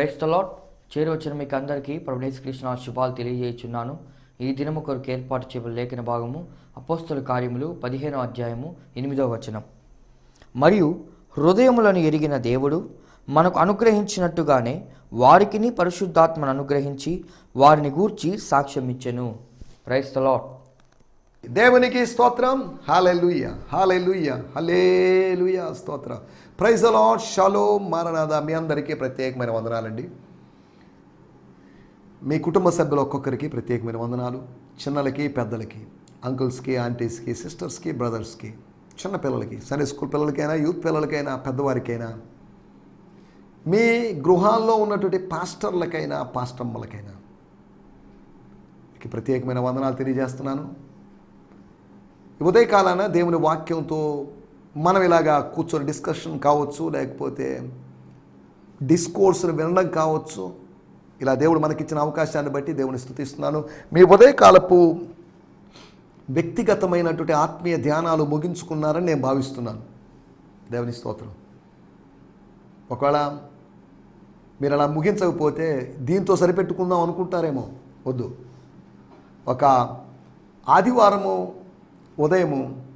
క్రైస్తలాట్ చేరువచ్చిన మీకు అందరికీ ప్రభు కృష్ణ శుభాలు తెలియజేయుచున్నాను. ఈ దినము కొరకు ఏర్పాటు చేయబడిన లేఖన భాగము అపోస్తుల కార్యములు పదిహేనో అధ్యాయము ఎనిమిదో వచనం. మరియు హృదయములను ఎరిగిన దేవుడు మనకు అనుగ్రహించినట్టుగానే వారికిని పరిశుద్ధాత్మను అనుగ్రహించి వారిని గూర్చి సాక్ష్యం ఇచ్చెను క్రైస్తలాట్ దేవునికి స్తోత్రం. హాలెలుయ్య హాలెలుయ్య హలేలుయ్య స్తోత్రం. ప్రైజ్ లాడ్ షలో మారనాథ మీ అందరికీ ప్రత్యేకమైన వందనాలండి. మీ కుటుంబ సభ్యులు ఒక్కొక్కరికి ప్రత్యేకమైన వందనాలు. చిన్నలకి పెద్దలకి అంకుల్స్కి ఆంటీస్కి సిస్టర్స్కి బ్రదర్స్కి చిన్న పిల్లలకి సరే స్కూల్ పిల్లలకైనా యూత్ పిల్లలకైనా పెద్దవారికైనా మీ గృహాల్లో ఉన్నటువంటి పాస్టర్లకైనా పాస్టమ్మలకైనా ప్రత్యేకమైన వందనాలు తెలియజేస్తున్నాను. ఉదయకాలాన దేవుని వాక్యంతో మనం ఇలాగా కూర్చొని డిస్కషన్ కావచ్చు లేకపోతే డిస్కోర్స్ని వినడం కావచ్చు ఇలా దేవుడు మనకిచ్చిన అవకాశాన్ని బట్టి దేవుని స్థుతిస్తున్నాను. మీ ఉదయకాలపు వ్యక్తిగతమైనటువంటి ఆత్మీయ ధ్యానాలు ముగించుకున్నారని నేను భావిస్తున్నాను. దేవుని స్తోత్రం. ఒకవేళ మీరు అలా ముగించకపోతే దీంతో సరిపెట్టుకుందాం అనుకుంటారేమో? వద్దు. ఒక ఆదివారము ఉదయము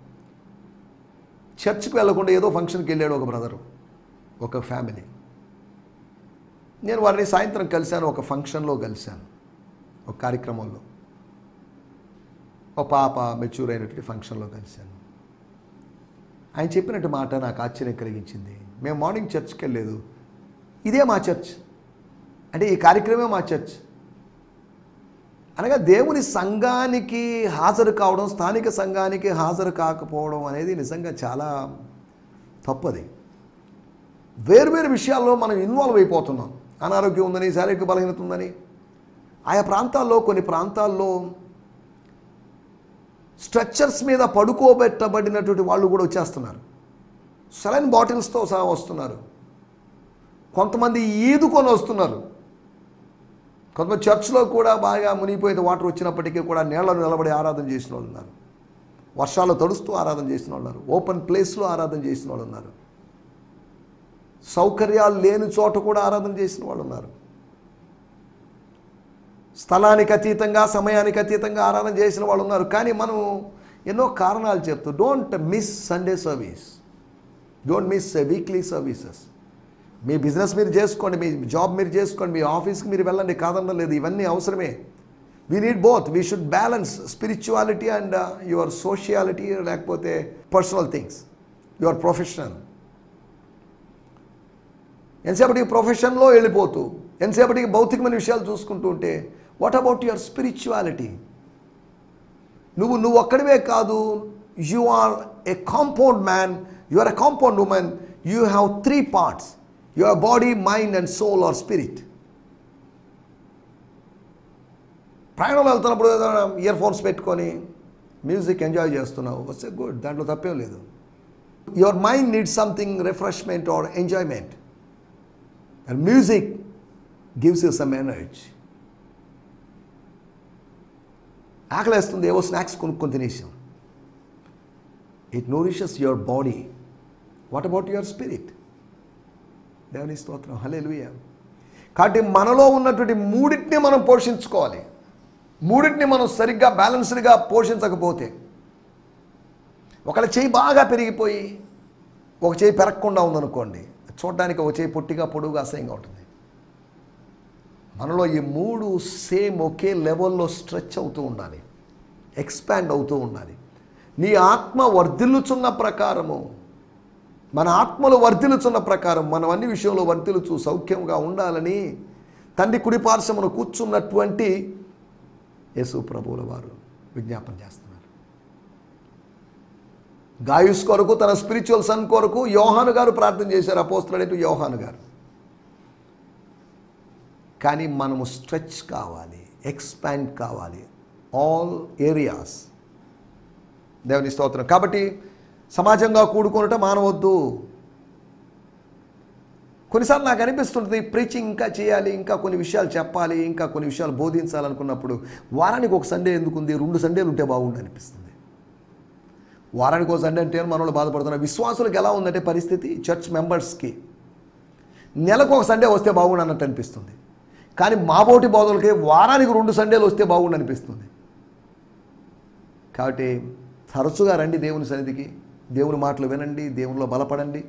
చర్చ్కి వెళ్ళకుండా ఏదో ఫంక్షన్కి వెళ్ళాడు ఒక బ్రదరు ఒక ఫ్యామిలీ. నేను వారిని సాయంత్రం కలిశాను ఒక ఫంక్షన్లో కలిశాను ఒక కార్యక్రమంలో. ఒక పాప మెచ్యూర్ అయినటువంటి ఫంక్షన్లో కలిశాను. ఆయన చెప్పినట్టు మాట నాకు ఆశ్చర్యం కలిగించింది. మేము మార్నింగ్ చర్చ్కి వెళ్ళలేదు. ఇదే మా చర్చ్. అంటే ఈ కార్యక్రమే మా చర్చ్. అనగా దేవుని సంఘానికి హాజరు కావడం స్థానిక సంఘానికి హాజరు కాకపోవడం అనేది నిజంగా చాలా తప్పది. వేర్వేరు విషయాల్లో మనం ఇన్వాల్వ్ అయిపోతున్నాం. అనారోగ్యం ఉందని శారీరక బలహీనత ఉందని. ఆయా ప్రాంతాల్లో కొన్ని ప్రాంతాల్లో స్ట్రక్చర్స్ మీద పడుకోబెట్టబడినటువంటి వాళ్ళు కూడా వచ్చేస్తున్నారు. సెలైన్ బాటిల్స్తో సహా వస్తున్నారు. కొంతమంది ఈదుకొని వస్తున్నారు. కొంతమంది చర్చ్లో కూడా బాగా మునిగిపోయిన వాటర్ వచ్చినప్పటికీ కూడా నీళ్ళను నిలబడి ఆరాధన చేసిన వాళ్ళు ఉన్నారు. వర్షాలు తడుస్తూ ఆరాధన చేసిన వాళ్ళు ఉన్నారు. ఓపెన్ ప్లేస్లో ఆరాధన చేసిన వాళ్ళు ఉన్నారు. సౌకర్యాలు లేని చోట కూడా ఆరాధన చేసిన వాళ్ళు ఉన్నారు. స్థలానికి అతీతంగా సమయానికి అతీతంగా ఆరాధన చేసిన వాళ్ళు ఉన్నారు. కానీ మనం ఎన్నో కారణాలు చెప్తూ don't miss Sunday service don't miss weekly services me business మీరు చేసుకోండి మీ జాబ్ మీరు చేసుకోండి మీ ఆఫీస్కి మీరు వెళ్ళండి కాదనడం లేదు ఇవన్నీ అవసరమే. We need both we should balance spirituality and your sociality లేకపోతే పర్సనల్ థింగ్స్ యువర్ ప్రొఫెషనల్ ఎంతసేపటికి ప్రొఫెషన్లో వెళ్ళిపోతూ ఎంతసేపటికి భౌతికమైన విషయాలు చూసుకుంటూ ఉంటే వాట్ అబౌట్ యువర్ స్పిరిచువాలిటీ నువ్వు నువ్వు ఒక్కడివే కాదు you are a compound man you are a compound woman you have three parts your body mind and soul or spirit ప్రయాణంలో వెళ్తున్నప్పుడు ఇయర్ ఫోన్స్ పెట్టుకొని మ్యూజిక్ ఎంజాయ్ చేస్తున్నావు. వస్తే గుడ్ దాంట్లో తప్పేం లేదు. Your mind need something refreshment or enjoyment and music gives you some energy ఆకలేస్తుంది. ఏవో స్నాక్స్ కొనుక్కొని తినేసాం. It nourishes your body what about your spirit దేవుని స్తోత్రం. హలే కాబట్టి మనలో ఉన్నటువంటి మూడింటిని మనం పోషించుకోవాలి. మూడింటిని మనం సరిగ్గా బ్యాలెన్స్డ్గా పోషించకపోతే ఒకళ్ళ చేయి బాగా పెరిగిపోయి ఒక చేయి పెరగకుండా ఉందనుకోండి చూడడానికి ఒక చేయి పొట్టిగా పొడుగుగా అసహ్యంగా ఉంటుంది. మనలో ఈ మూడు సేమ్ ఒకే లెవెల్లో స్ట్రెచ్ అవుతూ ఉండాలి. ఎక్స్పాండ్ అవుతూ ఉండాలి. నీ ఆత్మ వర్ధిల్లుచున్న ప్రకారము మన ఆత్మలు వర్తిలుచున్న ప్రకారం మనం అన్ని విషయంలో వర్తిలుచు సౌఖ్యంగా ఉండాలని తండ్రి కుడిపార్శ్వమును కూర్చున్నటువంటి యేసు ప్రభువుల వారు విజ్ఞాపన చేస్తున్నారు. గాయుస్ కొరకు తన స్పిరిచువల్ సన్ కొరకు యోహాను గారు ప్రార్థన చేశారు అపోస్తుడైన యోహాను గారు. కానీ మనము స్ట్రెచ్ కావాలి ఎక్స్పాండ్ కావాలి. ఆల్ ఏరియాస్ దేవుని స్తోత్రం. కాబట్టి సమాజంగా కూడుకొనటం మానవద్దు. కొన్నిసార్లు నాకు అనిపిస్తుంటుంది ప్రీచింగ్ ఇంకా చేయాలి ఇంకా కొన్ని విషయాలు చెప్పాలి ఇంకా కొన్ని విషయాలు బోధించాలనుకున్నప్పుడు వారానికి ఒక సండే ఎందుకుంది? రెండు సండేలు ఉంటే బాగుండు అనిపిస్తుంది. వారానికి ఒక సండే అంటే మనలో బాధపడుతున్న విశ్వాసులకు ఎలా ఉందంటే పరిస్థితి చర్చ్ మెంబర్స్కి. నెలకు ఒక సండే వస్తే బాగుండు అన్నట్టు అనిపిస్తుంది. కానీ మాబోటి బోధలకి వారానికి రెండు సండేలు వస్తే బాగుండు అనిపిస్తుంది. కాబట్టి తరచుగా రండి దేవుని సన్నిధికి. దేవుని మాటలు వినండి దేవునిలో బలపడండి.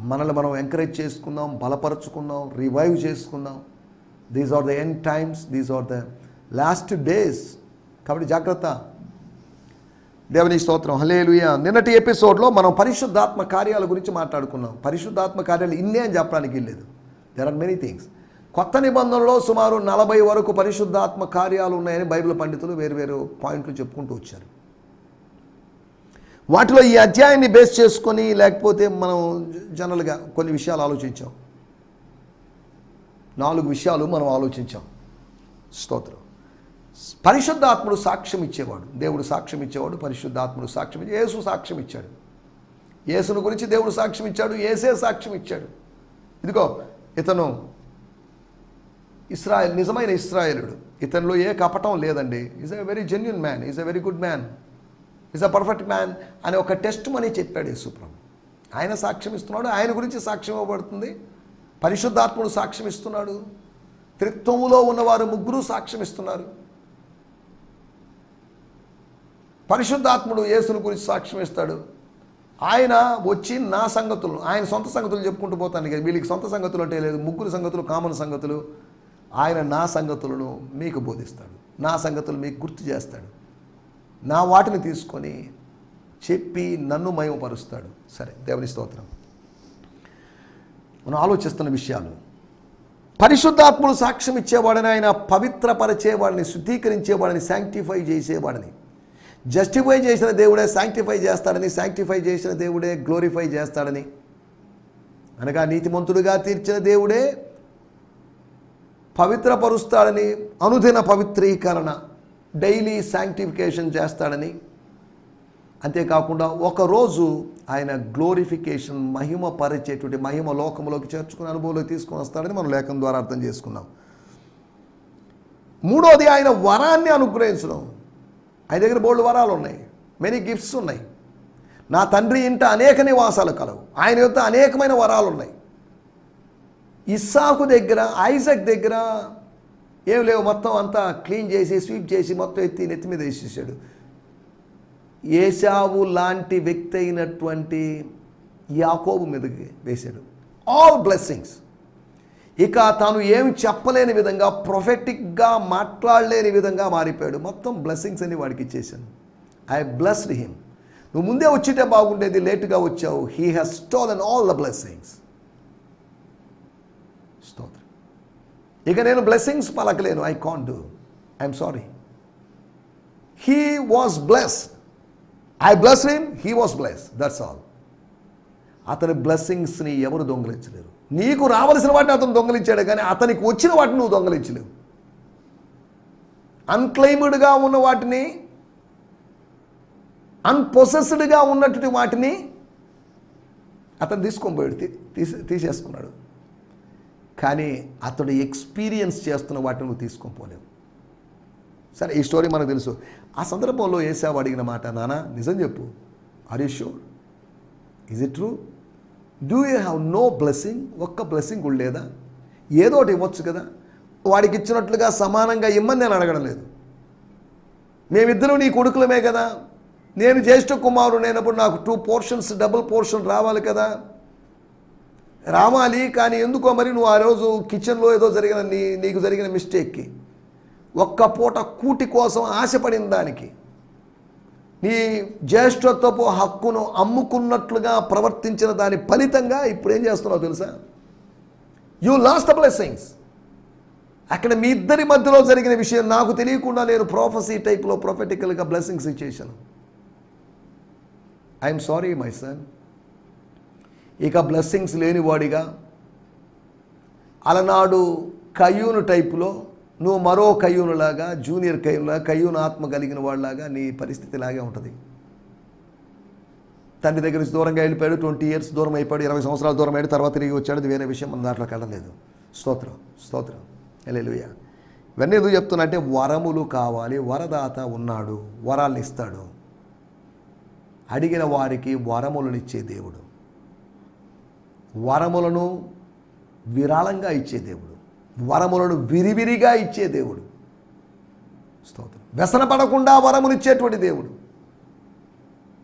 మనల్ని మనం ఎంకరేజ్ చేసుకుందాం బలపరచుకుందాం రివైవ్ చేసుకుందాం. These are the end times these are the last days కాబట్టి జాగ్రత్త. దేవుని స్తోత్రం హలేలుయ నిన్నటి ఎపిసోడ్లో మనం పరిశుద్ధాత్మ కార్యాల గురించి మాట్లాడుకున్నాం. పరిశుద్ధాత్మ కార్యాలు ఇన్నే అని చెప్పడానికి లేదు దెర్ ఆర్ మెనీ థింగ్స్ కొత్త నిబంధనలో సుమారు నలభై వరకు పరిశుద్ధాత్మ కార్యాలు ఉన్నాయని బైబిల్ పండితులు వేరు వేరు పాయింట్లు చెప్పుకుంటూ వచ్చారు. వాటిలో ఈ అధ్యాయాన్ని బేస్ చేసుకొని లేకపోతే మనం జనరల్గా కొన్ని విషయాలు ఆలోచించాం. నాలుగు విషయాలు మనం ఆలోచించాం. స్తోత్రం. పరిశుద్ధాత్ముడు సాక్ష్యం ఇచ్చేవాడు. దేవుడు సాక్ష్యం ఇచ్చేవాడు పరిశుద్ధాత్ముడు సాక్ష్యం ఇచ్చే యేసు సాక్ష్యం ఇచ్చాడు. యేసును గురించి దేవుడు సాక్ష్యం ఇచ్చాడు ఏసే సాక్ష్యం ఇచ్చాడు. ఇదిగో ఇతను ఇస్రాయల్ నిజమైన ఇస్రాయలుడు. ఇతనిలో ఏ కపటం లేదండి. Is a very genuine man is a very good man is a perfect man అని ఒక టెస్ట్ మనీ చెప్పాడు యేసుప్రభు. ఆయన సాక్ష్యం ఇస్తున్నాడు ఆయన గురించి సాక్ష్యం ఇవ్వబడుతుంది. పరిశుద్ధాత్ముడు సాక్ష్యం ఇస్తున్నాడు. త్రిత్వములో ఉన్నవారు ముగ్గురు సాక్ష్యం ఇస్తున్నారు. పరిశుద్ధాత్ముడు యేసుని గురించి సాక్ష్యం ఇస్తాడు. ఆయన వచ్చి నా సంగతులు ఆయన సొంత సంగతులు చెప్పుకుంటూ పోతాను కదా వీళ్ళకి సొంత సంగతులు అంటే లేదు ముగ్గురు సంగతులు కామన్ సంగతులు. ఆయన నా సంగతులను మీకు బోధిస్తాడు. నా సంగతులు మీకు గుర్తు చేస్తాడు. నా వాటిని తీసుకొని చెప్పి నన్ను మయమపరుస్తాడు సరే దేవుని స్తోత్రం. మనం ఆలోచిస్తున్న విషయాలు. పరిశుద్ధాత్ముడు సాక్ష్యం ఇచ్చేవాడని ఆయన పవిత్రపరిచేవాడిని శుద్ధీకరించేవాడిని శాంక్టిఫై చేసేవాడిని. జస్టిఫై చేసిన దేవుడే శాంక్టిఫై చేస్తాడని శాంక్టిఫై చేసిన దేవుడే గ్లోరిఫై చేస్తాడని. అనగా నీతిమంతుడుగా తీర్చిన దేవుడే పవిత్రపరుస్తాడని అనుదిన పవిత్రీకరణ. డైలీ శాంక్టిఫికేషన్ చేస్తాడని. అంతేకాకుండా ఒకరోజు ఆయన గ్లోరిఫికేషన్ మహిమ పరిచేటువంటి మహిమ లోకంలోకి చేర్చుకుని అనుభవంలోకి తీసుకొని వస్తాడని మనం లేఖం ద్వారా అర్థం చేసుకున్నాం. మూడోది ఆయన వరాన్ని అనుగ్రహించడం. ఆయన దగ్గర బోల్డ్ వరాలు ఉన్నాయి. మెనీ గిఫ్ట్స్ ఉన్నాయి. నా తండ్రి ఇంట అనేక నివాసాలు కలవు. ఆయన యొక్క అనేకమైన వరాలు ఉన్నాయి. ఇస్సాకు దగ్గర ఐజక్ దగ్గర ఏం లేవు మొత్తం అంతా క్లీన్ చేసి స్వీప్ చేసి మొత్తం ఎత్తి నెత్తి మీద వేసేసాడు. ఏషావు లాంటి వ్యక్తి అయినటువంటి యాకోబు మీదకి వేశాడు. ఆల్ బ్లెస్సింగ్స్ ఇక తాను ఏమి చెప్పలేని విధంగా ప్రొఫెటిక్గా మాట్లాడలేని విధంగా మారిపోయాడు. మొత్తం బ్లెస్సింగ్స్ అని వాడికి ఇచ్చేసాను ఐ బ్లెస్డ్ హిమ్ నువ్వు ముందే వచ్చితే బాగుండేది లేటుగా వచ్చావు. He has stolen all the blessings స్తోత్రం ఇక నేను blessings పలకలేను. I can't do I'm sorry he was bless I bless him he was bless that's all అతని బ్లెస్సింగ్స్ని ఎవరు దొంగలించలేరు. నీకు రావలసిన వాటిని అతను దొంగలించాడు కానీ అతనికి వచ్చిన వాటిని నువ్వు దొంగలించలేవు. అన్క్లైమ్డ్గా ఉన్న వాటిని అన్పొసెస్డ్గా ఉన్నటువంటి వాటిని అతను తీసుకొని పోయాడు తీసి తీసే తీసేసుకున్నాడు. కానీ అతడు ఎక్స్పీరియన్స్ చేస్తున్న వాటిని నువ్వు తీసుకొని పోలేవు. సరే ఈ స్టోరీ మనకు తెలుసు. ఆ సందర్భంలో ఏసావు అడిగిన మాట నానా నిజం చెప్పు. Are you sure is it true do you have no blessing ఒక్క బ్లెస్సింగ్ కూడా లేదా? ఏదో ఒకటి ఇవ్వచ్చు కదా? వాడికి ఇచ్చినట్లుగా సమానంగా ఇమ్మని నేను అడగడం లేదు. మేమిద్దరం నీ కొడుకులమే కదా. నేను జ్యేష్ఠ కుమారుడు నేనప్పుడు నాకు టూ పోర్షన్స్ డబుల్ పోర్షన్ రావాలి కదా. రావాలి కానీ ఎందుకో మరి నువ్వు ఆ రోజు కిచెన్లో ఏదో జరిగిన నీ నీకు జరిగిన మిస్టేక్కి ఒక్క పూట కూటి కోసం ఆశపడిన దానికి. నీ జ్యేష్ఠత్వపు హక్కును అమ్ముకున్నట్లుగా ప్రవర్తించిన దాని ఫలితంగా ఇప్పుడు ఏం చేస్తున్నావు తెలుసా? యూ లాస్ట్ ద బ్లెస్సింగ్స్ అక్కడ మీ ఇద్దరి మధ్యలో జరిగిన విషయం నాకు తెలియకుండా నేను ప్రొఫెసీ టైప్లో ప్రొఫెటికల్గా బ్లెస్సింగ్స్ ఇచ్చేసాను. ఐఎమ్ సారీ మై సన్ ఇక బ్లెస్సింగ్స్ లేనివాడిగా అలనాడు కయ్యూను టైపులో నువ్వు మరో కయ్యూనులాగా జూనియర్ కయ్యూనులాగా కయ్యూను ఆత్మ కలిగిన వాళ్ళలాగా నీ పరిస్థితి లాగే ఉంటుంది. తండ్రి దగ్గర నుంచి దూరంగా వెళ్ళిపోయాడు ట్వంటీ ఇయర్స్ దూరం అయిపోయాడు ఇరవై సంవత్సరాల దూరం అయ్యాడు తర్వాత తిరిగి వచ్చాడు అది వేరే విషయం మన దాంట్లోకి వెళ్ళలేదు స్తోత్రం స్తోత్రం. ఎలెలుయ ఇవన్నీ ఎందుకు చెప్తున్నా అంటే వరములు కావాలి వరదాత ఉన్నాడు వరాలు ఇస్తాడు. అడిగిన వారికి వరములనిచ్చే దేవుడు. వరములను విరాళంగా ఇచ్చే దేవుడు. వరములను విరివిరిగా ఇచ్చే దేవుడు. స్తోత్రం. వ్యసన పడకుండా వరమునిచ్చేటువంటి దేవుడు.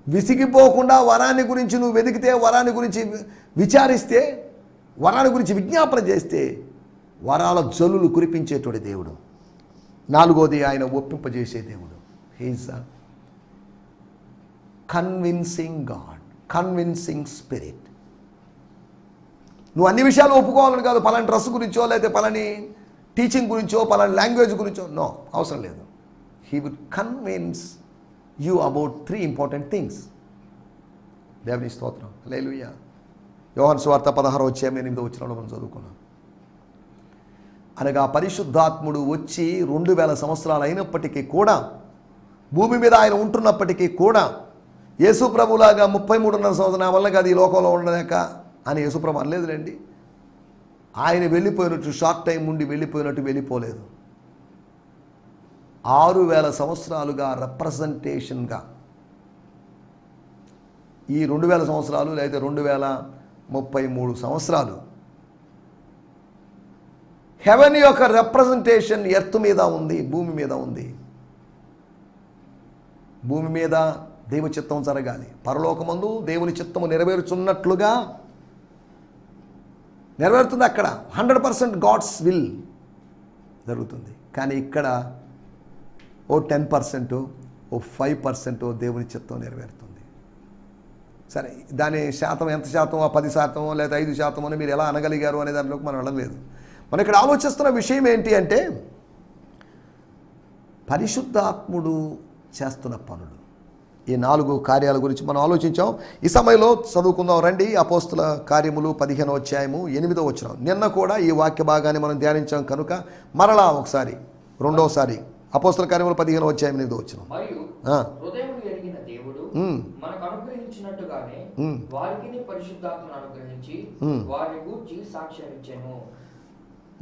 విసిగిపోకుండా వరాన్ని గురించి నువ్వు వెతికితే వరాన్ని గురించి విచారిస్తే వరాన్ని గురించి విజ్ఞాపన చేస్తే వరాల జల్లులు కురిపించేటువంటి దేవుడు. నాలుగోది ఆయన ఒప్పింపజేసే దేవుడు. He's a convincing God convincing spirit నువ్వు అన్ని విషయాలు ఒప్పుకోవాలని కాదు. పలాని డ్రెస్ గురించో లేకపోతే పలాని టీచింగ్ గురించో పలాని లాంగ్వేజ్ గురించో. నో అవసరం లేదు. He would convince you about three important things దేవుని స్తోత్రం. లేలుయ్య యోహన్ స్వార్థ పదహారు వచ్చే ఎనిమిది వచ్చినప్పుడు మనం చదువుకున్నాం. అనగా పరిశుద్ధాత్ముడు వచ్చి రెండు వేల సంవత్సరాలు అయినప్పటికీ కూడా భూమి మీద ఆయన ఉంటున్నప్పటికీ కూడా యేసు ప్రభులాగా ముప్పై మూడున్నర సంవత్సరం నా వల్ల కాదు ఈ లోకంలో ఉండలేక అని యేసుప్రభు అనలేదులేండి. ఆయన వెళ్ళిపోయినట్టు షార్ట్ టైం ఉండి వెళ్ళిపోయినట్టు వెళ్ళిపోలేదు. ఆరు వేల సంవత్సరాలుగా రిప్రజెంటేషన్గా ఈ రెండు వేల సంవత్సరాలు లేదా రెండు వేల ముప్పై మూడు సంవత్సరాలు. హెవెన్ యొక్క రిప్రజెంటేషన్ ఎర్త్ మీద ఉంది భూమి మీద ఉంది. భూమి మీద దేవు చిత్తం జరగాలి. పరలోకమందు దేవుని చిత్తము నెరవేరుచున్నట్లుగా నెరవేరుతుంది అక్కడ. హండ్రెడ్ పర్సెంట్ గాడ్స్ విల్ జరుగుతుంది. కానీ ఇక్కడ ఓ టెన్ పర్సెంట్ ఓ ఫైవ్ పర్సెంట్ దేవుని చిత్తం నెరవేరుతుంది. సరే దాని శాతం ఎంత శాతం? పది శాతం లేదా ఐదు శాతం అని మీరు ఎలా అనగలిగారు అనే దానిలోకి మనం వెళ్ళలేదు మనం ఇక్కడ ఆలోచిస్తున్న విషయం ఏంటి అంటే పరిశుద్ధాత్ముడు చేస్తున్న పనులు. ఈ నాలుగు కార్యాల గురించి మనం ఆలోచించాం. ఈ సమయంలో చదువుకుందాం. రండి. అపోస్తుల కార్యములు పదిహేను అధ్యాయము ఎనిమిదో వచ్చిన నిన్న కూడా ఈ వాక్య భాగాన్ని మనం ధ్యానించాం కనుక మరలా ఒకసారి రెండోసారి. అపోస్తుల కార్యములు పదిహేను అధ్యాయం ఎనిమిదో వచ్చిన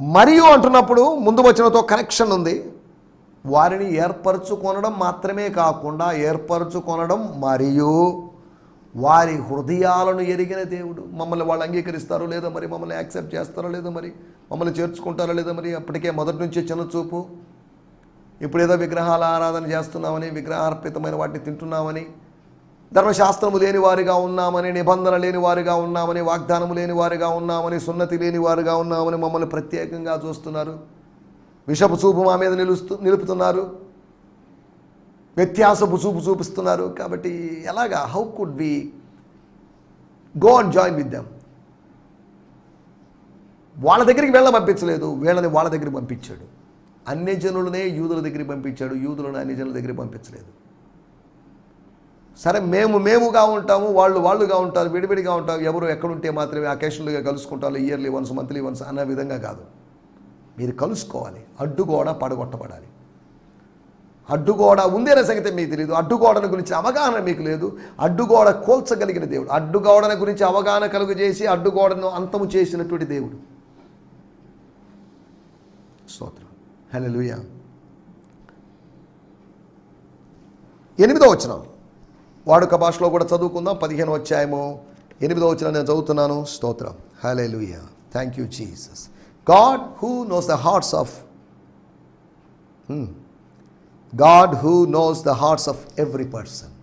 మరియు అంటున్నప్పుడు ముందు వచనంతో కనెక్షన్ ఉంది. వారిని ఏర్పరచుకొనడం మాత్రమే కాకుండా ఏర్పరచుకొనడం మరియు వారి హృదయాలను ఎరిగిన దేవుడు. మమ్మల్ని వాళ్ళు అంగీకరిస్తారో లేదో మరి మమ్మల్ని యాక్సెప్ట్ చేస్తారో లేదో మరి మమ్మల్ని చేర్చుకుంటారో లేదో మరి అప్పటికే మొదటి నుంచే చిన్న చూపు. ఇప్పుడు ఏదో విగ్రహాల ఆరాధన చేస్తున్నామని విగ్రహార్పితమైన వాటిని తింటున్నామని ధర్మశాస్త్రము లేని వారిగా ఉన్నామని నిబంధన లేని వారిగా ఉన్నామని వాగ్దానము లేని వారిగా ఉన్నామని సున్నతి లేని వారిగా ఉన్నామని మమ్మల్ని ప్రత్యేకంగా చూస్తున్నారు. విషపు చూపు మా మీద నిలుస్తూ నిలుపుతున్నారు. వ్యత్యాసపు చూపు చూపిస్తున్నారు. కాబట్టి ఎలాగా? How could be go and join with them వాళ్ళ దగ్గరికి వెళ్ళ పంపించలేదు. వీళ్ళని వాళ్ళ దగ్గరికి పంపించాడు. అన్ని జనులనే యూదుల దగ్గరికి పంపించాడు. యూదులను అన్ని జనుల దగ్గరికి పంపించలేదు. సరే మేము మేముగా ఉంటాము వాళ్ళు వాళ్ళుగా ఉంటారు విడివిడిగా ఉంటారు. ఎవరు ఎక్కడుంటే మాత్రమే అకేషన్లుగా కలుసుకుంటారు. ఇయర్లీ వన్స్ మంత్లీ వన్స్ అన్న విధంగా కాదు. మీరు కలుసుకోవాలి. అడ్డుగోడ పడగొట్టబడాలి. అడ్డుగోడ ఉంది అనే సంగతి మీకు తెలియదు అడ్డుగోడను గురించి అవగాహన మీకు లేదు. అడ్డుగోడ కోల్చగలిగిన దేవుడు. అడ్డుగోడను గురించి అవగాహన కలుగు చేసి అడ్డుగోడను అంతము చేసినటువంటి దేవుడు. స్తోత్రం. హలో లూయ ఎనిమిదో వచనం. వాడుక భాషలో కూడా చదువుకుందాం. పదిహేను వచ్చాయేమో ఎనిమిదో వచ్చిన నేను చదువుతున్నాను. స్తోత్రం. Hallelujah thank you Jesus God who knows the hearts of God who knows the hearts of every person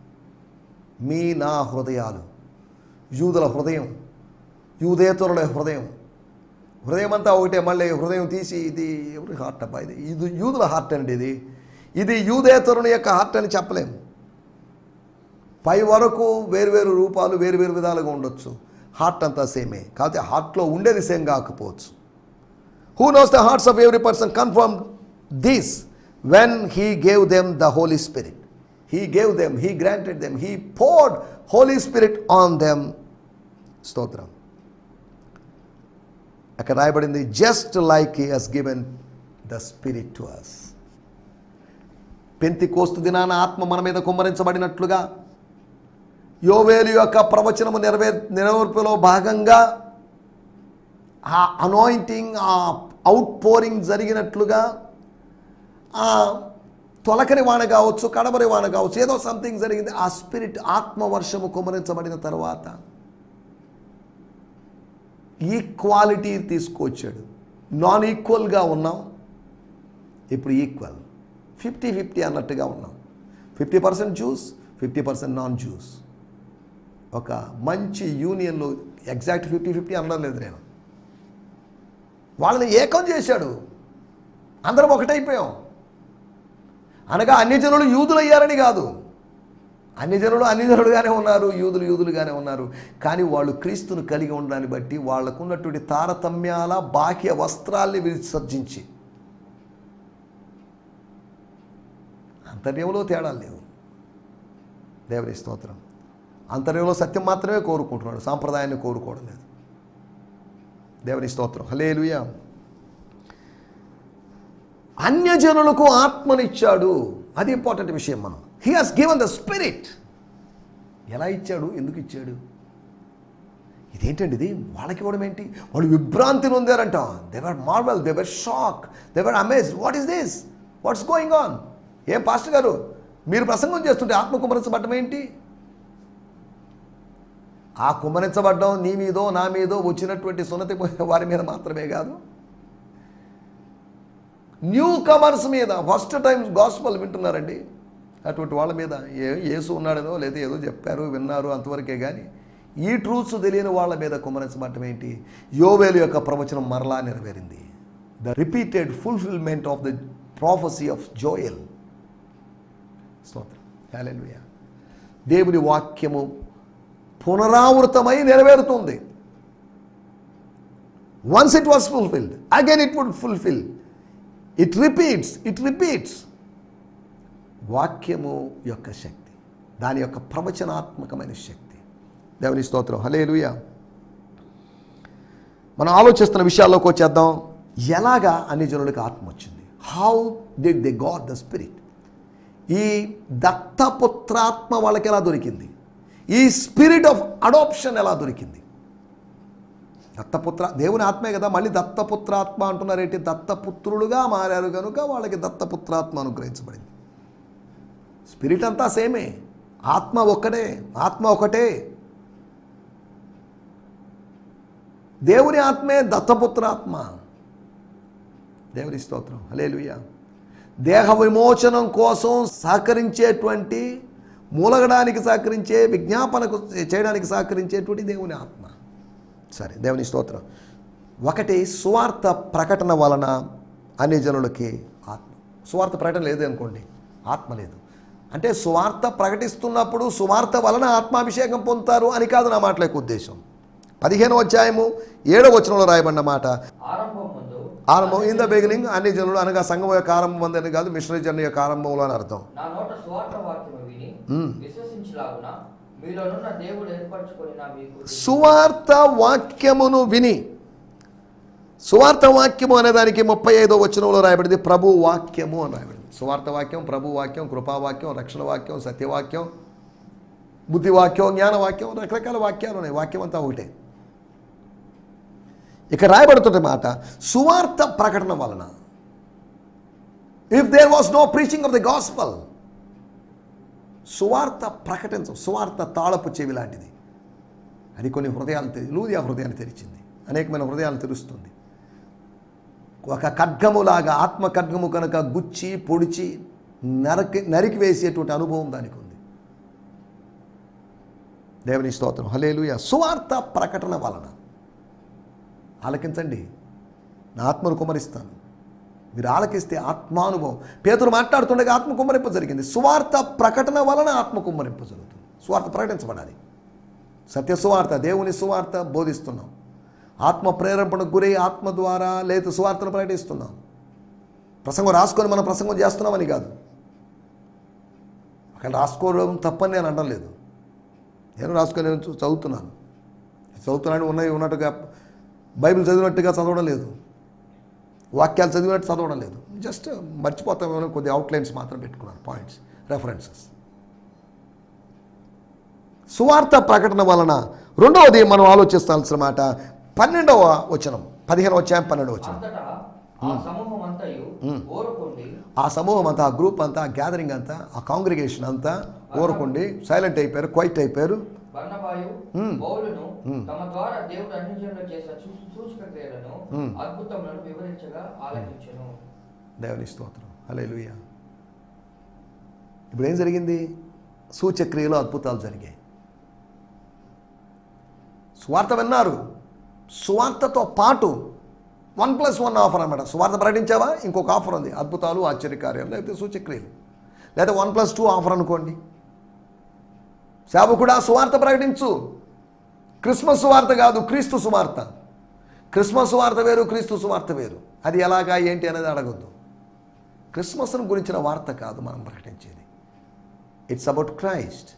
మీ నా హృదయాలు యూదుల హృదయం యూదేతరుల హృదయం. హృదయం అంతా ఒకటే మళ్ళీ హృదయం తీసి ఇది ఎవరి హార్ట్ అబ్బా ఇది ఇది యూదుల హార్ట్ అండి ఇది. ఇది యూదేతరుని యొక్క హార్ట్ అని చెప్పలేము. పై వరకు వేరువేరు రూపాలు వేరువేరు విధాలుగా ఉండొచ్చు. హార్ట్ అంతా సేమే కాకపోతే హార్ట్లో ఉండేది సేమ్ కాకపోవచ్చు. Who knows the hearts of every person confirm these when he gave them the holy spirit he gave them he granted them he poured holy spirit on them స్తోత్రం అక్కడ రాయబడింది just like he has given the spirit to us Pentecost దినాన ఆత్మ మన మీద కుమ్మరించబడినట్లుగా యోవేలు యొక్క ప్రవచనము నెరవే నెరవేర్పులో భాగంగా ఆ అనాయింటింగ్ ఆ అవుట్ పోరింగ్ జరిగినట్లుగా ఆ తొలకరి వాన కావచ్చు కడబరి వాన కావచ్చు ఏదో సంథింగ్ జరిగింది ఆ స్పిరిట్ ఆత్మవర్షము కుమరించబడిన తర్వాత ఈక్వాలిటీ తీసుకొచ్చాడు. నాన్ ఈక్వల్గా ఉన్నాం. ఇప్పుడు ఈక్వల్ ఫిఫ్టీ ఫిఫ్టీ అన్నట్టుగా ఉన్నాం. Fifty percent Jews fifty percent non Jews ఒక మంచి యూనియన్లో ఎగ్జాక్ట్ ఫిఫ్టీ ఫిఫ్టీ అనడం లేదు నేను. వాళ్ళని ఏకం చేశాడు. అందరం ఒకటైపోయాం. అనగా అన్ని జనులు యూదులయ్యారని కాదు. అన్ని జనులు అన్ని జనులుగానే ఉన్నారు యూదులు యూదులుగానే ఉన్నారు. కానీ వాళ్ళు క్రీస్తును కలిగి ఉండడాన్ని బట్టి వాళ్ళకున్నటువంటి తారతమ్యాల బాహ్య వస్త్రాల్ని విసర్జించి. అంతర్యంలో తేడాలు లేవు. దేవుని స్తోత్రం. అంతర్యంలో సత్యం మాత్రమే కోరుకుంటున్నాడు. సాంప్రదాయాన్ని కోరుకోవడం లేదు. దేవుని స్తోత్రం హలేలుయ అన్యజనులకు ఆత్మనిచ్చాడు. అది ఇంపార్టెంట్ విషయం మనం. He has given the spirit ఎలా ఇచ్చాడు? ఎందుకు ఇచ్చాడు? ఇదేంటండి ఇది? వాళ్ళకి ఇవ్వడం ఏంటి? వాళ్ళు విభ్రాంతి నొందారంట. They were marvel they were shock they were amaze what is this what's going on ఏం పాస్టర్ గారు మీరు ప్రసంగం చేస్తుంటే ఆత్మకుమరించబడ్డం ఏంటి? ఆ కుమరించబడ్డం నీ మీదో నా మీదో వచ్చినటువంటి సున్నతి వారి మీద మాత్రమే కాదు. న్యూ కమర్స్ మీద ఫస్ట్ టైం గాస్పల్ వింటున్నారండి. అటువంటి వాళ్ళ మీద ఏ ఏసు ఉన్నాడనో లేదా ఏదో చెప్పారు విన్నారు అంతవరకే కానీ ఈ ట్రూత్స్ తెలియని వాళ్ళ మీద కుమరించబడటం ఏంటి? యోవేలు యొక్క ప్రవచనం మరలా నెరవేరింది. The repeated fulfilment of the prophecy of Joel స్తోత్రం. దేవుని వాక్యము పునరావృతమై నెరవేరుతుంది. Once it was fulfilled again it would fulfil it repeats it repeats వాక్యము యొక్క శక్తి దాని యొక్క ప్రవచనాత్మకమైన శక్తి. దేవుని స్తోత్రం. హలేలుయ మనం ఆలోచిస్తున్న విషయాల్లోకి వచ్చేద్దాం. ఎలాగా అన్ని జనులకు ఆత్మ వచ్చింది? How did they God the spirit ఈ దత్తపుత్రాత్మ వాళ్ళకి ఎలా దొరికింది? ఈ స్పిరిట్ ఆఫ్ అడాప్షన్ ఎలా దొరికింది? దత్తపుత్ర దేవుని ఆత్మే కదా మళ్ళీ దత్తపుత్రాత్మ అంటున్నారేంటి? దత్తపుత్రులుగా మారారు కనుక వాళ్ళకి దత్తపుత్రాత్మ అనుగ్రహించబడింది. స్పిరిట్ అంతా సేమే ఆత్మ ఒక్కటే ఆత్మ ఒకటే. దేవుని ఆత్మే దత్తపుత్రాత్మ. దేవుని స్తోత్రం హలేలుయ దేహ విమోచనం కోసం సహకరించేటువంటి మూలగడానికి సహకరించే విజ్ఞాపనకు చేయడానికి సహకరించేటువంటి దేవుని ఆత్మ. సరే దేవుని స్తోత్రం. ఒకటి సువార్త ప్రకటన వలన అన్ని జనులకి ఆత్మ. సువార్త ప్రకటన లేదు అనుకోండి ఆత్మ లేదు. అంటే సువార్త ప్రకటిస్తున్నప్పుడు సువార్త వలన ఆత్మాభిషేకం పొందుతారు అని కాదు నా మాటలకు ఉద్దేశం. పదిహేను అధ్యాయము ఏడవ వచనంలో రాయబడిన మాట ఆరంభం ఇన్ ద బిగినింగ్ అన్ని జనులు అనగా సంఘం యొక్క ఆరంభం అందని కాదు మిషనరీ జర్నీ యొక్క ఆరంభంలో అని అర్థం. మీకు సువార్త వాక్యమును విని. సువార్త వాక్యము అనేదానికి ముప్పై ఐదో వచనంలో రాయబడింది ప్రభు వాక్యము అని రాయబడింది. సువార్త వాక్యం ప్రభు వాక్యం కృపావాక్యం రక్షణ వాక్యం సత్యవాక్యం బుద్ధివాక్యం జ్ఞానవాక్యం రకరకాల వాక్యాలు ఉన్నాయి. వాక్యం అంతా ఒకటే. ఇక రాయబడుతున్న మాట సువార్త ప్రకటన వలన. If there was no preaching of the gospel సువార్త ప్రకటించం సువార్త తాళపు చెవి లాంటిది. అది కొన్ని హృదయాలు లూదియా హృదయాన్ని తెరిచింది. అనేకమైన హృదయాలు తెరుస్తుంది. ఒక ఖడ్గములాగా ఆత్మ ఖడ్గము కనుక గుచ్చి పొడిచి నరకి నరికి వేసేటువంటి అనుభవం దానికి ఉంది. దేవుని స్తోత్రం. హలేలుయ సువార్త ప్రకటన వలన. ఆలకించండి. నా ఆత్మను కుమరిస్తాను. మీరు ఆలకిస్తే ఆత్మానుభవం. పేదలు మాట్లాడుతుండగా ఆత్మ కుమ్మరింప జరిగింది. స్వార్థ ప్రకటన వలన ఆత్మ కుమ్మరింప జరుగుతుంది. స్వార్థ ప్రకటించబడాలి. సత్య సువార్త దేవుని సువార్త బోధిస్తున్నాం. ఆత్మ ప్రేరేపణకు గురై ఆత్మ ద్వారా లేదు సువార్తను ప్రకటిస్తున్నాం. ప్రసంగం రాసుకొని మనం ప్రసంగం చేస్తున్నామని కాదు. అక్కడ రాసుకోవడం తప్పని నేను అనడం లేదు. నేను రాసుకొని నేను చదువుతున్నాను. చదువుతున్నాను ఉన్నవి ఉన్నట్టుగా బైబిల్ చదివినట్టుగా చదవడం లేదు. వాక్యాలు చదివినట్టు చదవడం లేదు. జస్ట్ మర్చిపోతామేమో కొద్ది అవుట్లైన్స్ మాత్రం పెట్టుకున్నాను పాయింట్స్ రెఫరెన్సెస్ సువార్త ప్రకటన వలన రెండవది మనం ఆలోచిస్తాల్సిన మాట పన్నెండవ వచనం పదిహేను వచ్చాయం పన్నెండవ వచనం. ఆ సమూహం అంతయు ఓరుకోండి ఆ సమూహం అంతా ఆ గ్రూప్ అంతా ఆ గ్యాదరింగ్ అంతా ఆ కాంగ్రిగేషన్ అంతా ఊరకుండి. సైలెంట్ అయిపోయారు క్వైట్ అయిపోయారు. బర్నబాయు మ్మ్. పౌలును మ్మ్. తమ ద్వారా దేవుడు అన్ని జనులు చేసిన సూ- సూచక క్రియలను మ్మ్. అద్భుతములను వివరించగా ఆలకించెను. దేవుని స్తోత్రం. హలే ఇప్పుడు ఏం జరిగింది? సూచక్రియలు అద్భుతాలు జరిగాయి. స్వార్థ విన్నారు. స్వార్థతో పాటు వన్ ప్లస్ వన్ ఆఫర్ అనమాట స్వార్థ ప్రకటించావా? ఇంకొక ఆఫర్ ఉంది. అద్భుతాలు ఆశ్చర్యకార్యాలు లేకపోతే సూచక్రియలు. లేదా వన్ ప్లస్ టూ ఆఫర్ అనుకోండి. సేవకుడా సువార్త ప్రకటించు. క్రిస్మస్ సువార్త కాదు క్రీస్తు సువార్త. క్రిస్మస్ సువార్త వేరు క్రీస్తు సువార్త వేరు. అది ఎలాగా ఏంటి అనేది అడగొద్దు. క్రిస్మస్ను గురించిన వార్త కాదు మనం ప్రకటించేది. ఇట్స్ అబౌట్ క్రైస్ట్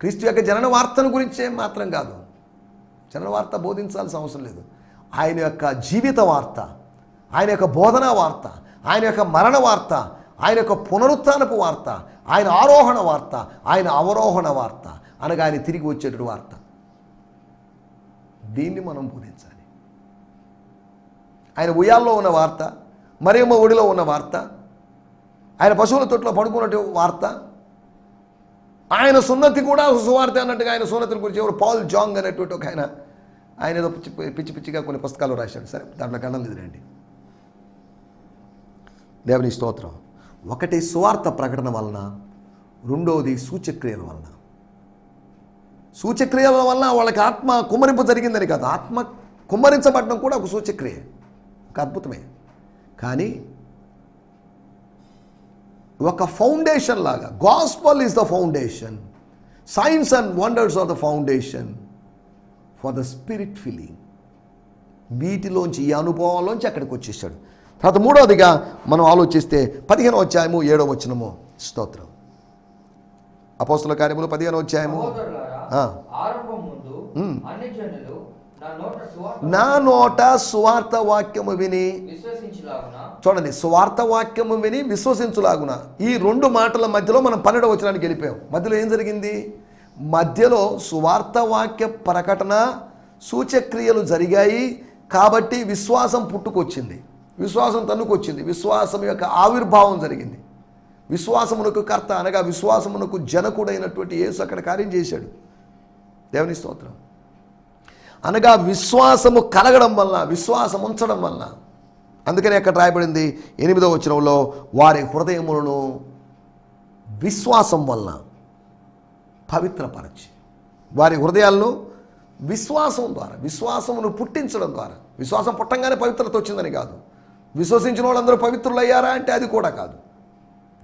క్రీస్తు యొక్క జనన వార్తను గురించే మాత్రం కాదు. జనన వార్త బోధించాల్సిన అవసరం లేదు. ఆయన యొక్క జీవిత వార్త ఆయన యొక్క బోధనా వార్త ఆయన యొక్క మరణ వార్త ఆయన యొక్క పునరుత్నపు వార్త ఆయన ఆరోహణ వార్త ఆయన అవరోహణ వార్త అనగా ఆయన తిరిగి వచ్చేటటువంటి వార్త. దీన్ని మనం బోధించాలి. ఆయన ఉయ్యాల్లో ఉన్న వార్త మరేమో ఒడిలో ఉన్న వార్త ఆయన పశువుల తొట్లో పడుకున్నట్టు వార్త ఆయన సున్నతి కూడా సువార్త అన్నట్టుగా ఆయన సున్నతిని గురించి ఎవరు? పాల్ జాంగ్ అనేటువంటి ఒక ఆయన ఆయన ఏదో పిచ్చి పిచ్చి పిచ్చిగా కొన్ని పుస్తకాలు రాశాడు. సరే దాంట్లో కన్నం లేదు రండి. దేవుని స్తోత్రం. ఒకటి సువార్త ప్రకటన వలన రెండవది సూచక్రియల వలన. సూచక్రియల వలన వాళ్ళకి ఆత్మ కుమ్మరింపు జరిగిందని కాదు. ఆత్మ కుమ్మరించబడడం కూడా ఒక సూచక్రియ ఒక అద్భుతమే. కానీ ఒక ఫౌండేషన్ లాగా gospel is the foundation. Signs and wonders are the foundation for the spirit feeling వీటిలోంచి ఈ అనుభవంలోంచి అక్కడికి వచ్చేసాడు. తర్వాత మూడవదిగా మనం ఆలోచిస్తే పదిహేను అధ్యాయము ఏడో వచ్చినము స్తోత్రం. అపోస్తుల కార్యములు పదిహేను అధ్యాయము. నా నోట సువార్త వాక్యము విని చూడండి సువార్త వాక్యము విని విశ్వసించులాగున. ఈ రెండు మాటల మధ్యలో మనం పన్నెండవ వచనానికి వెళ్ళిపోయాం. మధ్యలో ఏం జరిగింది? మధ్యలో సువార్త వాక్య ప్రకటన సూచక్రియలు జరిగాయి కాబట్టి విశ్వాసం పుట్టుకొచ్చింది. విశ్వాసం తన్నుకొచ్చింది. విశ్వాసం యొక్క ఆవిర్భావం జరిగింది. విశ్వాసమునకు కర్త అనగా విశ్వాసమునకు జనకుడైనటువంటి యేసు అక్కడ కార్యం చేశాడు. దేవుని స్తోత్రం. అనగా విశ్వాసము కలగడం వలన విశ్వాసం ఉంచడం వలన. అందుకని అక్కడ రాయబడింది ఎనిమిదో వచనంలో వారి హృదయములను విశ్వాసం వలన పవిత్రపరచి. వారి హృదయాలను విశ్వాసం ద్వారా విశ్వాసమును పుట్టించడం ద్వారా. విశ్వాసం పుట్టంగానే పవిత్రత వచ్చిందని కాదు. విశ్వసించిన వాళ్ళందరూ పవిత్రులయ్యారా అంటే అది కూడా కాదు.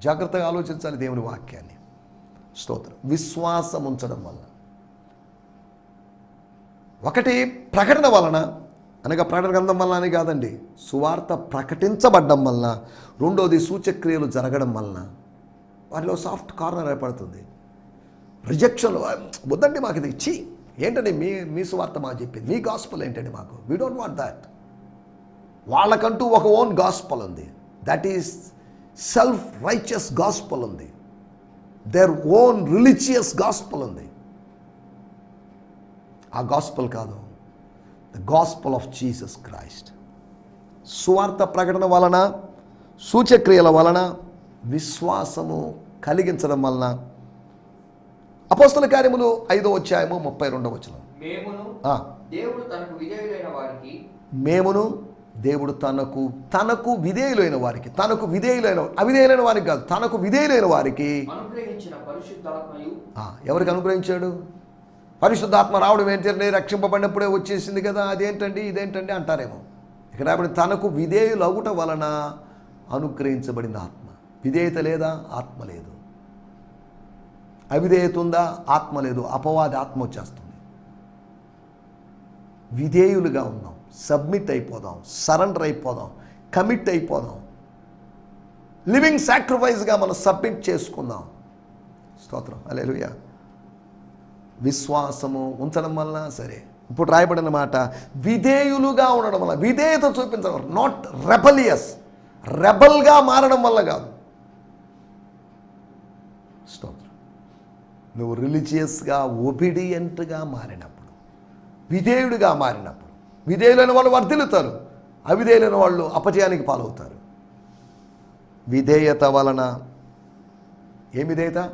జాగ్రత్తగా ఆలోచించాలి దేవుని వాక్యాన్ని. స్తోత్రం. విశ్వాసం ఉంచడం వల్ల ఒకటి ప్రకటన వలన అనగా ప్రకటన గ్రంథం వలన అని కాదండి సువార్త ప్రకటించబడ్డం వలన రెండోది సూచక్రియలు జరగడం వలన వారిలో సాఫ్ట్ కార్నర్ ఏర్పడుతుంది. రిజెక్షన్లు వద్దండి మాకు ఇది ఇచ్చి ఏంటండి మీ మీ సువార్త మాకు చెప్పింది మీ గాస్పల్ ఏంటండి మాకు? వీ డోంట్ వాంట్ దాట్ వాళ్ళకంటూ ఒక ఓన్ గాస్పల్ ఉంది. That is self righteous gospel ఉంది. దేర్ ఓన్ రిలీజియస్ గాస్పల్ ఉంది. ఆ గాస్పల్ కాదు. The gospel of Jesus Christ సువార్త ప్రకటన వలన సూచక్రియల వలన విశ్వాసము కలిగించడం వలన అపోస్తల కార్యములు ఐదో అధ్యాయము ముప్పై రెండవ వచనం. మేమును దేవుడు తనకు తనకు విధేయులైన వారికి తనకు విధేయులైన అవిధేయులైన వారికి కాదు తనకు విధేయులైన వారికి ఎవరికి అనుగ్రహించాడు? పరిశుద్ధాత్మ రావడం ఏంటంటే రక్షింపబడినప్పుడే వచ్చేసింది కదా అదేంటండి ఇదేంటండి అంటారేమో. ఇక్కడ రాబడి తనకు విధేయులు అవుట వలన అనుగ్రహించబడిన ఆత్మ. విధేయత లేదా? ఆత్మ లేదు. అవిధేయత ఉందా? ఆత్మ లేదు. అపవాది ఆత్మ వచ్చేస్తుంది. విధేయులుగా ఉందాం సబ్మిట్ అయిపోదాం సరెండర్ అయిపోదాం కమిట్ అయిపోదాం. లివింగ్ సాక్రిఫైస్గా మనం సబ్మిట్ చేసుకుందాం. స్తోత్రం అలేలుయా విశ్వాసము ఉంచడం వలన సరే. ఇప్పుడు రాయబడిన మాట విధేయులుగా ఉండడం వల్ల విధేయత చూపించడం నాట్ రెబలియస్ రెబల్గా మారడం వల్ల కాదు. స్తోత్రం. నువ్వు రిలీజియస్గా ఒబిడియంట్గా మారినప్పుడు విధేయుడిగా మారినప్పుడు విధేయులైన వాళ్ళు వర్ధిల్లుతారు. అవిధేయులైన వాళ్ళు అపజయానికి పాలవుతారు. విధేయత వలన ఏమి విధేయత?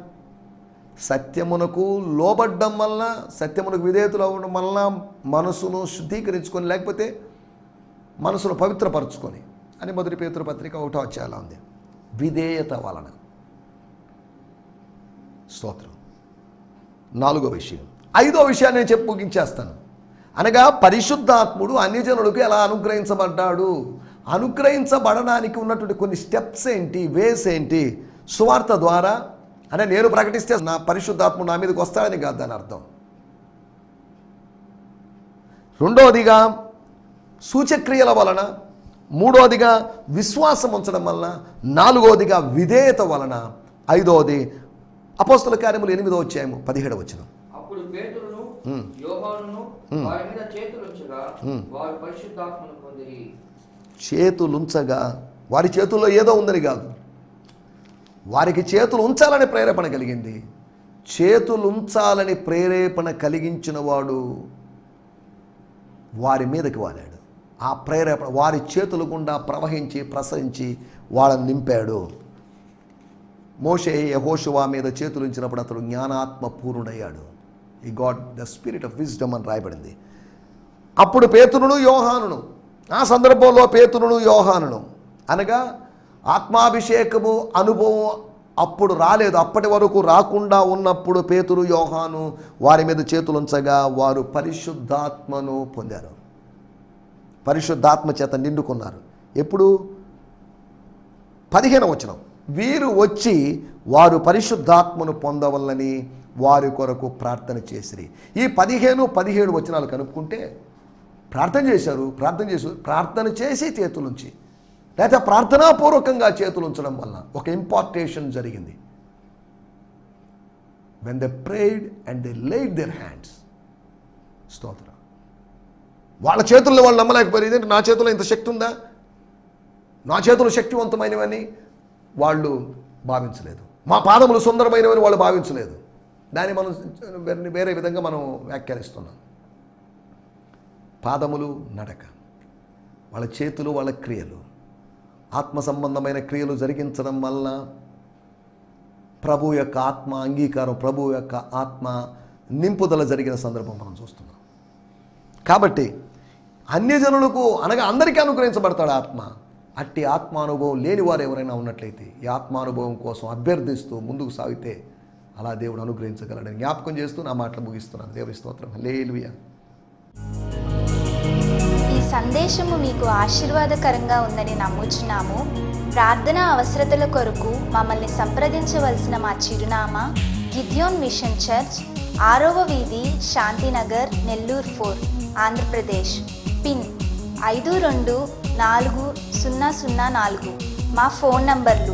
సత్యమునకు లోబడ్డం వలన సత్యమునకు విధేయతలు అవ్వడం వలన మనసును శుద్ధీకరించుకొని లేకపోతే మనసును పవిత్రపరచుకొని అని మొదటి పేతురు పత్రిక ఒకటో వచ్చేలా ఉంది. విధేయత వలన. స్తోత్రం. నాలుగో విషయం. ఐదో విషయాన్ని నేను చెప్పు ముగించేస్తాను. అనగా పరిశుద్ధాత్ముడు అన్ని జనులకు ఎలా అనుగ్రహించబడ్డాడు? అనుగ్రహించబడడానికి ఉన్నటువంటి కొన్ని స్టెప్స్ ఏంటి? వేస్ ఏంటి? సువార్త ద్వారా. అంటే నేను ప్రకటిస్తే నా పరిశుద్ధాత్ముడు నా మీదకి వస్తాడని కాదు దాని అర్థం. రెండవదిగా సూచక్రియల వలన మూడవదిగా విశ్వాసం ఉంచడం వలన నాలుగవదిగా విధేయత వలన ఐదవది అపోస్తుల కార్యములు ఎనిమిదో వచ్చాయము పదిహేడు వచ్చిన అప్పుడు యోహానును వారి మీద చేతులుంచగా వారు పరిశుద్ధాత్మను పొందిరి. చేతులుంచగా వారి చేతుల్లో ఏదో ఉందని కాదు. వారికి చేతులు ఉంచాలని ప్రేరేపణ కలిగింది. చేతులుంచాలని ప్రేరేపణ కలిగించిన వాడు వారి మీదకి వాలాడు ఆ ప్రేరేపణ వారి చేతుల గుండా ప్రవహించి ప్రసరించి వాళ్ళని నింపాడు. మోషే యహోషువా మీద చేతులు ఉంచినప్పుడు అతడు జ్ఞానాత్మ పూర్ణుడయ్యాడు ఈ God the spirit of wisdom అని రాయబడింది. అప్పుడు పేతురును యోహానును ఆ సందర్భంలో పేతురును యోహానును అనగా ఆత్మాభిషేకము అనుభవం అప్పుడు రాలేదు. అప్పటి వరకు రాకుండా ఉన్నప్పుడు పేతురు యోహాను వారి మీద చేతులుంచగా వారు పరిశుద్ధాత్మను పొందారు. పరిశుద్ధాత్మ చేత నిండుకున్నారు. ఎప్పుడు? పదిహేను వచనం. వీరు వచ్చి వారు పరిశుద్ధాత్మను పొందవల్లని వారి కొరకు ప్రార్థన చేసిరి. ఈ పదిహేను పదిహేడు వచనాలు కనుక్కుంటే ప్రార్థన చేశారు ప్రార్థన చేసి ప్రార్థన చేసి చేతులుంచి లేకపోతే ప్రార్థనాపూర్వకంగా చేతులు ఉంచడం వల్ల ఒక ఇంపార్టేషన్ జరిగింది. When the prayed and they laid their hands స్తోత్ర. వాళ్ళ చేతుల్లో వాళ్ళు నమ్మలేకపోయారు. ఏంటంటే నా చేతిలో ఇంత శక్తి ఉందా? నా చేతులు శక్తివంతమైనవని వాళ్ళు భావించలేదు. మా పాదములు సుందరమైనవని వాళ్ళు భావించలేదు. దాన్ని మనం వేరే- వేరే విధంగా మనం వ్యాఖ్యానిస్తున్నాం. పాదములు నడక. వాళ్ళ చేతులు వాళ్ళ క్రియలు. ఆత్మ సంబంధమైన క్రియలు జరిగించడం వల్ల ప్రభు యొక్క ఆత్మ అంగీకారం ప్రభు యొక్క ఆత్మ నింపుదల జరిగిన సందర్భం మనం చూస్తున్నాం. కాబట్టి అన్యజనులకు అనగా అందరికీ అనుగ్రహించబడతాడు ఆత్మ. అట్టి ఆత్మానుభవం లేని వారు ఎవరైనా ఉన్నట్లయితే ఈ ఆత్మానుభవం కోసం అభ్యర్థిస్తూ ముందుకు సాగితే అలా దేవుడు అనుగ్రహించగలడని జ్ఞాపకం చేస్తూ నా మాటలు ముగిస్తున్నాను. దేవుడి స్తోత్రం. లేలుయా ఈ సందేశము మీకు ఆశీర్వాదకరంగా ఉందని నమ్ముచున్నాము. ప్రార్థన అవసరతల కొరకు మమ్మల్ని సంప్రదించవలసిన మా చిరునామా గిద్యోన్ మిషన్ చర్చ్ ఆరవ వీధి శాంతినగర్ నెల్లూరు ఫోర్ ఆంధ్రప్రదేశ్. పిన్ ఐదు రెండు నాలుగు సున్నా సున్నా నాలుగు. మా ఫోన్ నంబర్లు